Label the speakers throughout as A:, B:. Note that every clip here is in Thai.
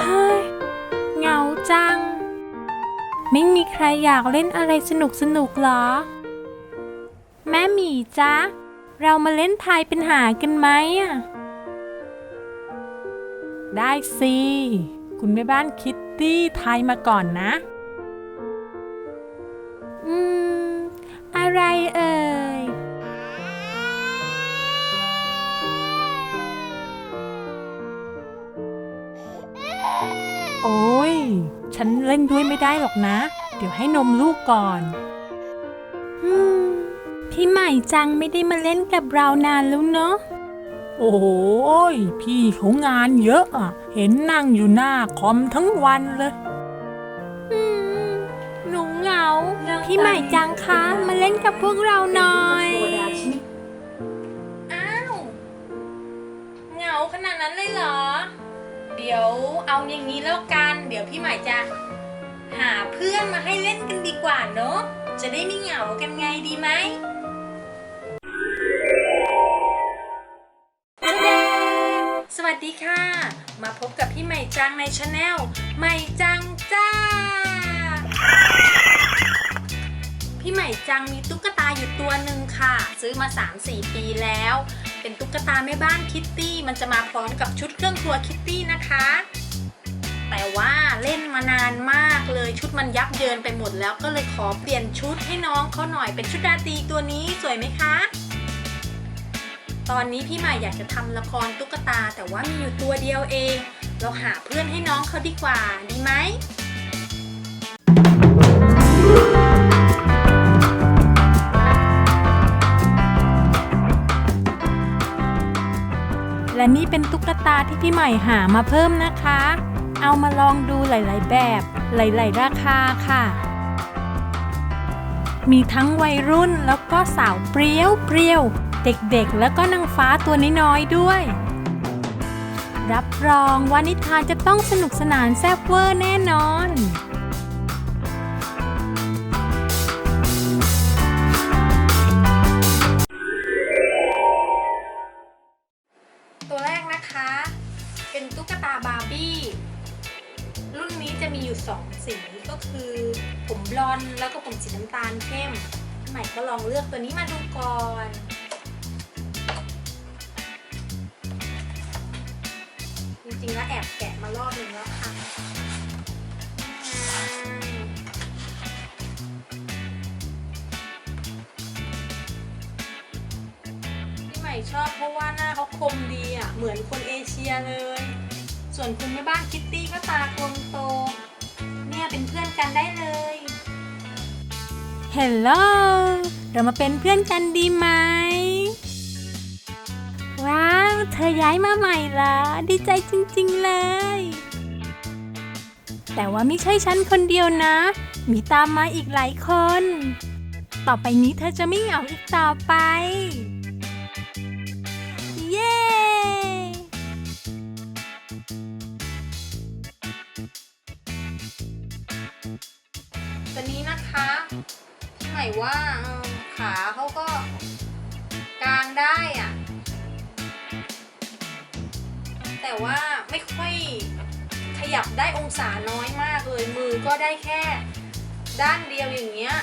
A: เฮ้ยเหงาจัง ไม่มีใครอยากเล่นอะไรสนุกสนุกหรอ แม่หมีจ๊ะ เรามาเล่นทายเป็นหากันไหมอะได้สิ คุณแม่บ้านคิตตี้ทายมาก่อนนะ อืม อะไรเอ่ย โอ้ย ฉันเล่นด้วยไม่ได้หรอกนะ เดี๋ยวให้นมลูกก่อนอืมพี่ใหม่จังไม่ได้มาเล่นกับเรานานแล้วเนาะ โอ้ย พี่เขางานเยอะอะเห็นนั่งอยู่หน้าคอมทั้งวันเลยอืมหนูเหงา พี่ใหม่จังคะ มาเล่นกับพวกเราหน่อย อ้าว เหงาขนาดนั้นเลยเหรอเดี๋ยวเอาอย่างนี้แล้วกัน เดี๋ยวพี่ใหม่จะหาเพื่อนมาให้เล่นกันดีกว่าเนอะจะได้ไม่เหงากันไงดีไหมสวัสดีค่ะ มาพบกับพี่ใหม่จังในชาแนลใหม่จังจ้า พี่ใหม่จังมีตุ๊กตาอยู่ตัวหนึ่งค่ะ ซื้อมา 3-4 ปีแล้ว เป็นตุ๊กตาแม่บ้านคิตตี้มันจะมาพร้อมกับชุดเครื่องครัวคิตตี้นะคะ แต่ว่าเล่นมานานมากเลยชุดมันยับเยินไปหมดแล้วก็เลยขอเปลี่ยนชุดให้น้องเขาหน่อยเป็นชุดราตรีตัวนี้สวยไหมคะ ตอนนี้พี่ใหม่อยากจะทำละครตุ๊กตา แต่ว่ามีอยู่ตัวเดียวเอง เราหาเพื่อนให้น้องเขาดีกว่าดีไหม และนี่เป็นตุ๊กตาที่พี่ใหม่หามาเพิ่มนะคะ เอามาลองดูหลาย ๆ แบบ หลาย ๆ ราคาค่ะ มีทั้งวัยรุ่นแล้วก็สาวเปรี้ยวเปรี้ยว เด็ก ๆ แล้วก็นางฟ้าตัวน้อย ๆ ด้วย รับรองว่านิทานจะต้องสนุกสนานแซ่บเวอร์แน่นอน สีก็คือผมบลอนด์แล้วก็ผมสีน้ำตาลเข้มใหม่ก็ลองเลือกตัวนี้มาดูก่อนจริงๆแล้วแอบแกะมารอบหนึ่งแล้วค่ะพี่ใหม่ชอบเพราะว่าหน้าเขาคมดีอะ เหมือนคนเอเชียเลย ส่วนคุณแม่บ้านคิตตี้ก็ ฮลโลเรามาเป็นเพื่อนกันดีไหม ว้าว เธอย้ายมาใหม่เหรอ ดีใจจริงๆเลย แต่ว่าไม่ใช่ฉันคนเดียวนะ มีตามมาอีกหลายคน ต่อไปนี้เธอจะไม่เหงาอีกต่อไป เย้ ว่าขาเขาก็กางได้อะแต่ว่าไม่ค่อยขยับได้องศาน้อยมากเลย มือก็ได้แค่ด้านเดียวอย่างเงี้ย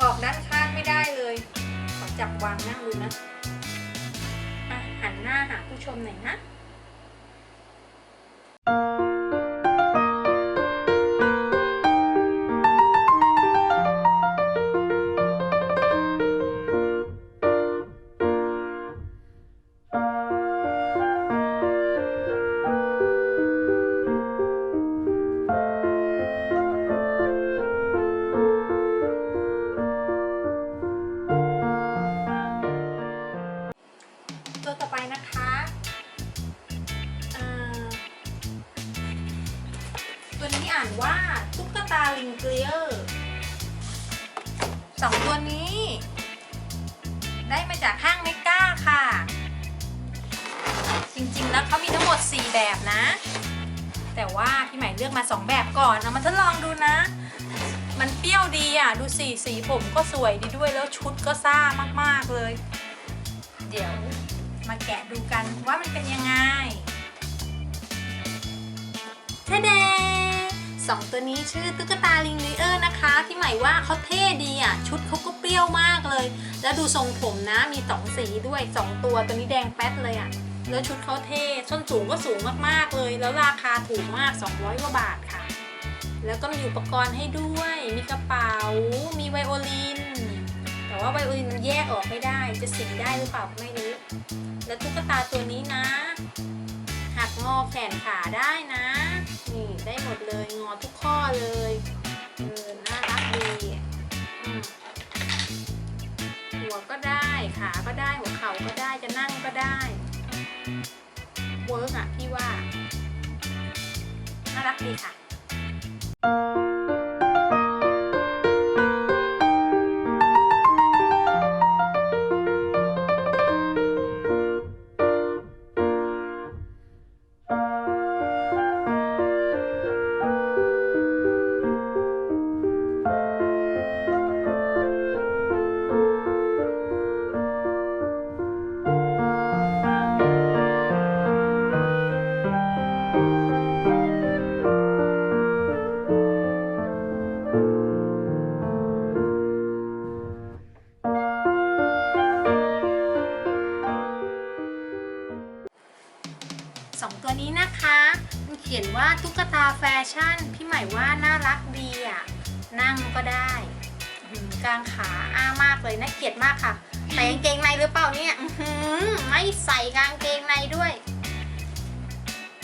A: ออกด้านข้างไม่ได้เลยขอจับวางนั่งดูนะอะหันหน้าหาผู้ชมหน่อยนะ สองตัวนี้ ได้มาจากห้างเมก้าค่ะ จริงๆแล้วเขามีทั้งหมด 4 แบบนะ แต่ว่าพี่ใหม่เลือกมา 2 แบบก่อนเอามาทดลองดูนะ มันเปรี้ยวดีอะ ดูสีสีผมก็สวยดีด้วยแล้วชุดก็ซ่ามากๆเลย เดี๋ยวมาแกะดูกันว่ามันเป็นยังไงเทเด สองตัวนี้ชื่อตุ๊กตาลิงลีเออร์นะคะ ที่หมายว่าเขาเท่ดีอะ ชุดเขาก็เปรี้ยวมากเลย แล้วดูทรงผมนะมีสองสีด้วยสองตัวตัวนี้แดงแป๊ดเลยอะ แล้วชุดเขาเท่ ส้นสูงก็สูงมากๆเลย แล้วราคาถูกมาก 200 กว่าบาทค่ะ แล้วก็มีอุปกรณ์ให้ด้วย มีกระเป๋า มีไวโอลิน แต่ว่าไวโอลินมันแยกออกไม่ได้ จะสีได้หรือเปล่าไม่รู้ แล้วตุ๊กตาตัวนี้นะ หักงอแขนขาได้นะ ได้หมดเลย งอทุกข้อเลยเออน่ารักดีหัวก็ได้ขาก็ได้หัวเข่าก็ได้จะนั่งก็ได้เวิร์กอะพี่ว่า น่ารักดีค่ะ องตัวนี้นะคะมันเขียนว่าตุ๊กตาแฟชั่น พี่ใหม่ว่าน่ารักดีอะ นั่งก็ได้อื้อหือกางขาอ้ามากเลยน่าเกลียดมากค่ะ ใส่กางเกงในหรือเปล่าเนี่ยไม่ใส่กางเกงในด้วย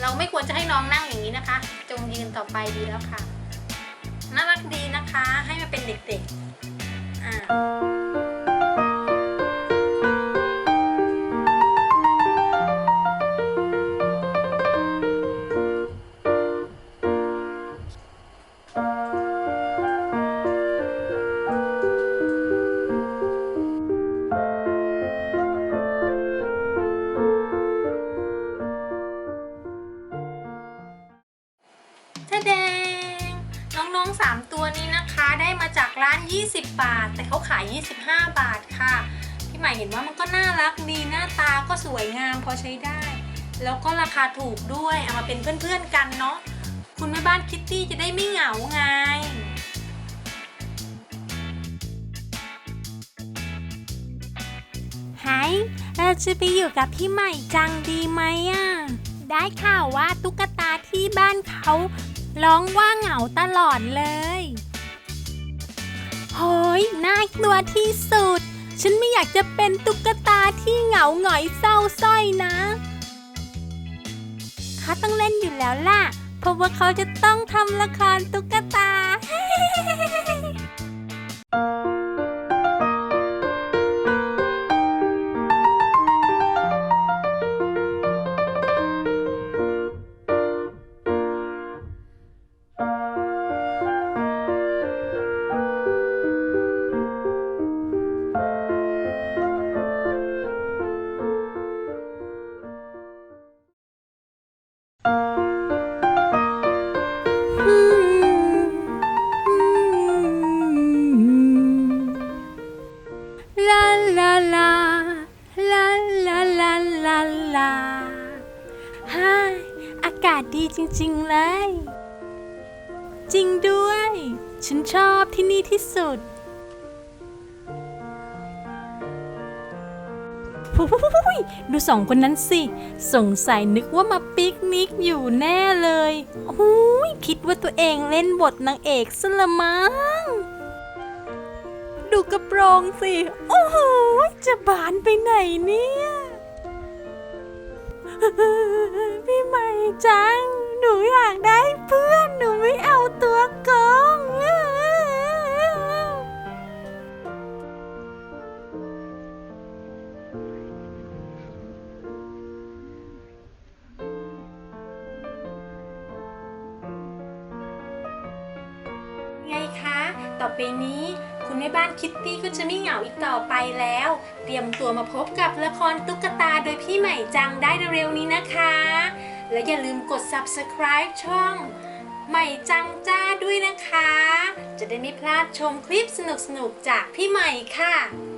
A: เราไม่ควรจะให้น้องนั่งอย่างนี้นะคะ จงยืนต่อไปดีแล้วค่ะ น่ารักดีนะคะ ให้มาเป็นเด็กๆ อ่าาย25 บาทค่ะ พี่ใหม่เห็นว่ามันก็น่ารักดีหน้าตาก็สวยงามพอใช้ได้ แล้วก็ราคาถูกด้วยเอามาเป็นเพื่อนๆกันเนาะคุณแม่บ้านคิตตี้จะได้ไม่เหงาไง
B: ไฮเราจะไปอยู่กับพี่ใหม่จังดีไหมอะ ได้ข่าวว่าตุ๊กตาที่บ้านเขาร้องว่าเหงาตลอดเลย โหยน่ากลัวที่สุด ฉันไม่อยากจะเป็นตุ๊กตาที่เหงาหงอยเศร้าสร้อยนะ เขาต้องเล่นอยู่แล้วล่ะ เพราะว่าเขาจะต้องทำละครตุ๊กาลาลาฮ่าอากาศดีจริง ๆ เลย จริงด้วย ฉันชอบที่นี่ที่สุดดูสองคนนั้นสิ สงสัยนึกว่ามาปิกนิกอยู่แน่เลยโอ้ยคิดว่าตัวเองเล่นบทนางเอกซะละมั้ง ดูกระโปรงสิ โอ้โห จะบานไปไหนเนี่ย พี่ใหม่จัง หนูอยากได้เพื่อน หนูไม่เอาตัวโกง
A: คิตตี้ก็จะไม่เหงาอีกต่อไปแล้ว เตรียมตัวมาพบกับละครตุ๊กตาโดยพี่ใหม่จังได้เร็วๆนี้นะคะ และอย่าลืมกด subscribe ช่อง ใหม่จังจ้าด้วยนะคะ จะได้ไม่พลาดชมคลิปสนุกๆจากพี่ใหม่ค่ะ